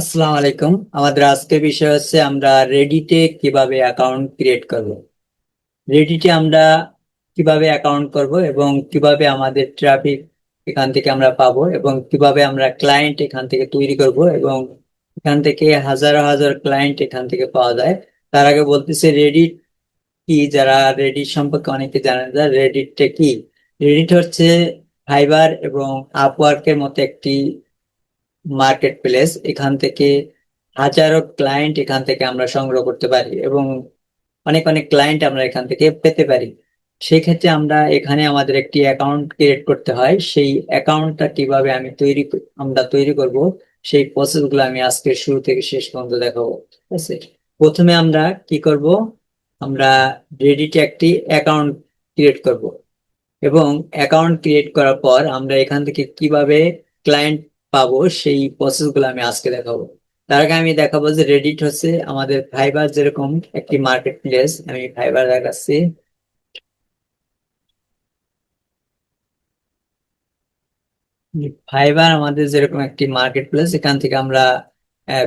আসসালামু আলাইকুম। আমাদের আজকের বিষয় হচ্ছে আমরা রেডিটে কীভাবে অ্যাকাউন্ট ক্রিয়েট করব। রেডিটে আমরা কীভাবে অ্যাকাউন্ট করব এবং কীভাবে আমাদের ট্রাফিক এখান থেকে আমরা পাবো এবং কীভাবে আমরা ক্লায়েন্ট এখান থেকে তৈরি করব এবং এখান থেকে হাজার হাজার ক্লায়েন্ট এখান থেকে পাওয়া যায়। তার আগে বলতেছে রেডিট কি? যারা রেডিট সম্পর্কে অনেকে জানেন না রেডিটটা কি? রেডিট হচ্ছে ফাইবার এবং আপওয়ার্কের মতো একটি মার্কেট প্লেস এখান থেকে হাজারো ক্লায়েন্ট এখান থেকে আমরা সংগ্রহ করতে পারি এবং অনেক অনেক ক্লায়েন্ট আমরা এখান থেকে পেতে পারি। সেই ক্ষেত্রে আমরা এখানে আমাদের একটি অ্যাকাউন্ট ক্রিয়েট করতে হয়। সেই অ্যাকাউন্টটা কীভাবে আমি তৈরি আমরা তৈরি করব, সেই প্রসেসগুলো আমি আজকে শুরু থেকে শেষ পর্যন্ত দেখাবো। ঠিক আছে? প্রথমে আমরা কি করব? আমরা রেডিটে একটি অ্যাকাউন্ট ক্রিয়েট করব। এবং অ্যাকাউন্ট ক্রিয়েট করার পর আমরা এখান থেকে কীভাবে ক্লায়েন্ট পাবো, সেই প্রসেসগুলো আমি আজকে দেখাবো। তার আগে আমি দেখাবো যে রেডিট হচ্ছে আমাদের ফাইবার যেরকম একটি মার্কেট প্লেস আমি ফাইবার দেখাচ্ছি। ফাইবার আমাদের যেরকম একটি মার্কেট প্লেস এখান থেকে আমরা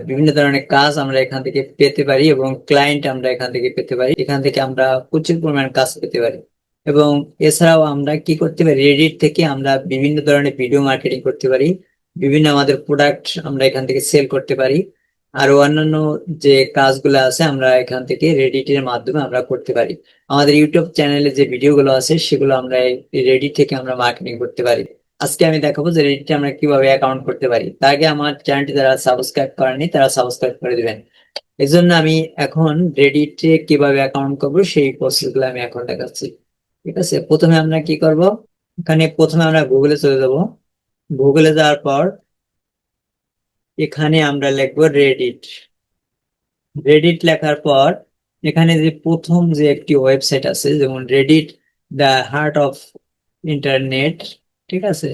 বিভিন্ন ধরনের কাজ আমরা এখান থেকে পেতে পারি এবং ক্লায়েন্ট আমরা এখান থেকে পেতে পারি। এখান থেকে আমরা প্রচুর পরিমাণ কাজ পেতে পারি। এবং এছাড়াও আমরা কি করতে পারি? রেডিট থেকে আমরা বিভিন্ন ধরনের ভিডিও মার্কেটিং করতে পারি। বিভিন্ন আমাদের প্রোডাক্ট আমরা এখান থেকে সেল করতে পারি। আর অন্যান্য যে কাজগুলো আছে, আমরা এখান থেকে রেডিটের মাধ্যমে আমরা করতে পারি। আমাদের ইউটিউব চ্যানেলে যে ভিডিওগুলো আছে, সেগুলো আমরা রেডিট থেকে আমরা মার্কেটিং করতে পারি। আজকে আমি দেখাবো যে রেডিটে আমরা কীভাবে অ্যাকাউন্ট করতে পারি। তার আগে আমার চ্যানেলটি যারা সাবস্ক্রাইব করেনি তারা সাবস্ক্রাইব করে দিবেন। এই জন্য আমি এখন রেডিটে কীভাবে অ্যাকাউন্ট করব, সেই প্রসেসগুলো আমি এখন দেখাচ্ছি। ঠিক আছে? প্রথমে আমরা কি করব? এখানে প্রথমে আমরা গুগলে চলে যাব। গুগলে যাওয়ার পর, এখানে আমরা লিখব রেডিট রেডিট লেখার পর, এখানে যে প্রথম যে একটি ওয়েবসাইট আছে, যেমন Reddit the heart of internet ঠিক আছে?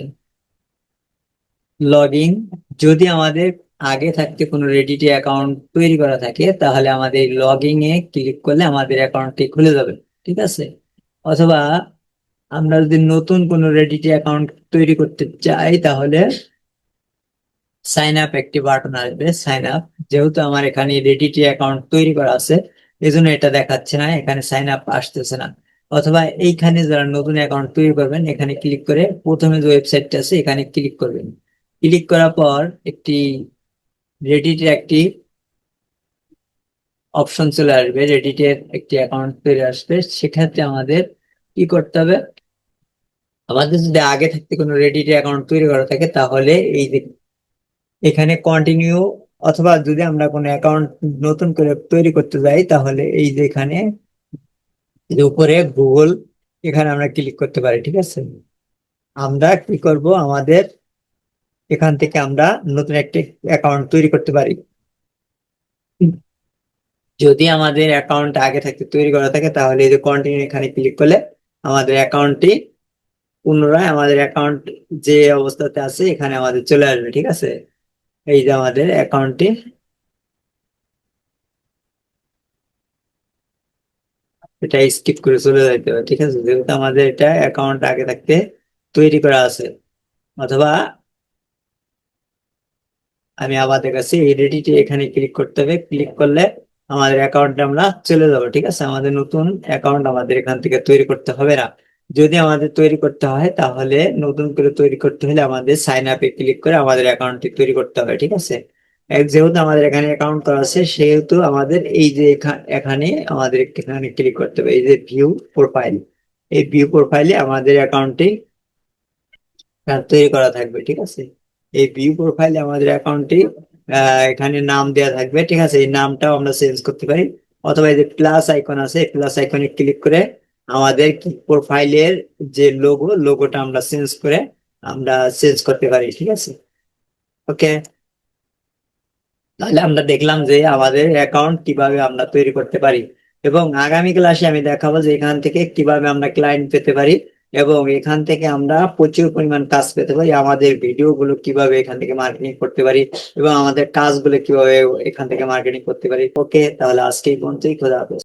লগইন যদি আমাদের আগে থাকতে কোনো রেডিটে অ্যাকাউন্ট তৈরি করা থাকে, তাহলে আমাদের লগইন এ ক্লিক করলে আমাদের অ্যাকাউন্টটি খুলে যাবে, ঠিক আছে? অথবা আমরা যদি নতুন কোনো রেডিটি অ্যাকাউন্ট তৈরি করতে চাই, তাহলে সাইন আপ একটি বাটন আসবে সাইন আপ যেহেতু আমার এখানে রেডিটি অ্যাকাউন্ট তৈরি করা আছে এই জন্য এটা দেখাচ্ছে না, এখানে সাইন আপ আসতেছে না। অথবা এইখানে যারা নতুন অ্যাকাউন্ট তৈরি করবেন, এখানে ক্লিক করে প্রথমে যে ওয়েবসাইটটা আছে, এখানে ক্লিক করবেন। ক্লিক করার পর একটি রেডিটের একটি অপশন চলে আসবে রেডিটের একটি অ্যাকাউন্ট তৈরি আসবে। সেক্ষেত্রে আমাদের কি করতে হবে? আমাদের যদি আগে থাকতে কোনো রেডিটে অ্যাকাউন্ট তৈরি করা থাকে, তাহলে এই যে এখানে কন্টিনিউ অথবা যদি আমরা কোনো অ্যাকাউন্ট নতুন করে তৈরি করতে যাই, তাহলে এই যে এখানে উপরে গুগল এখানে আমরা ক্লিক করতে পারি, ঠিক আছে? আমরা কি করব? আমাদের এখান থেকে আমরা নতুন একটি অ্যাকাউন্ট তৈরি করতে পারি। যদি আমাদের অ্যাকাউন্ট আগে থাকতে তৈরি করা থাকে, তাহলে এই যে কন্টিনিউ এখানে ক্লিক করলে আমাদের অ্যাকাউন্টটি পুনরায় আমাদের অ্যাকাউন্ট যে অবস্থাতে আছে, এখানে আমাদের চলে আসবে, ঠিক আছে? এই যে আমাদের অ্যাকাউন্টটি এটা স্কিপ করে চলে যাইতে হবে, ঠিক আছে? যেহেতু আমাদের এটা অ্যাকাউন্ট আগে থাকতে তৈরি করা আছে, অথবা আমি আমাদের কাছে এই রেডিটে এখানে ক্লিক করতে হবে ক্লিক করলে আমাদের অ্যাকাউন্টে আমরা চলে যাব, ঠিক আছে? আমাদের নতুন অ্যাকাউন্ট আমাদের এখান থেকে তৈরি করতে হবে না। যদি আমাদের তৈরি করতে হয়, তাহলে নতুন করে তৈরি করতে হলে আমাদের সাইন আপে ক্লিক করে আমাদের অ্যাকাউন্টটি তৈরি করতে হবে, ঠিক আছে? যেহেতু আমাদের এখানে অ্যাকাউন্ট করা আছে, সেহেতু আমাদের এই যে এখা- এখানে আমাদের এখানে ক্লিক করতে হবে। এই যে ভিউ প্রোফাইল এই ভিউ প্রোফাইলে আমাদের অ্যাকাউন্টটি তৈরি করা থাকবে, ঠিক আছে? এই ভিউ প্রোফাইলে আমাদের অ্যাকাউন্টটি এখানে নাম দেওয়া থাকবে, ঠিক আছে? এই নামটাও আমরা চেঞ্জ করতে পারি। অথবা এই যে প্লাস আইকন আছে প্লাস আইকনে ক্লিক করে আমাদের কি প্রোফাইলের যে লোগো লোগোটা আমরা চেঞ্জ করে আমরা চেঞ্জ করতে পারি, ঠিক আছে? ওকে তাহলে আমরা দেখলাম যে আমাদের অ্যাকাউন্ট কীভাবে আমরা তৈরি করতে পারি এবং আগামী ক্লাসে আমি দেখাবো যে এখান থেকে কীভাবে আমরা ক্লায়েন্ট পেতে পারি এবং এখান থেকে আমরা প্রচুর পরিমাণ কাজ পেতে পারি, আমাদের ভিডিও গুলো কীভাবে এখান থেকে মার্কেটিং করতে পারি এবং আমাদের কাজগুলো কীভাবে এখান থেকে মার্কেটিং করতে পারি। ওকে তাহলে আজকে এই খোদা হাফেজ।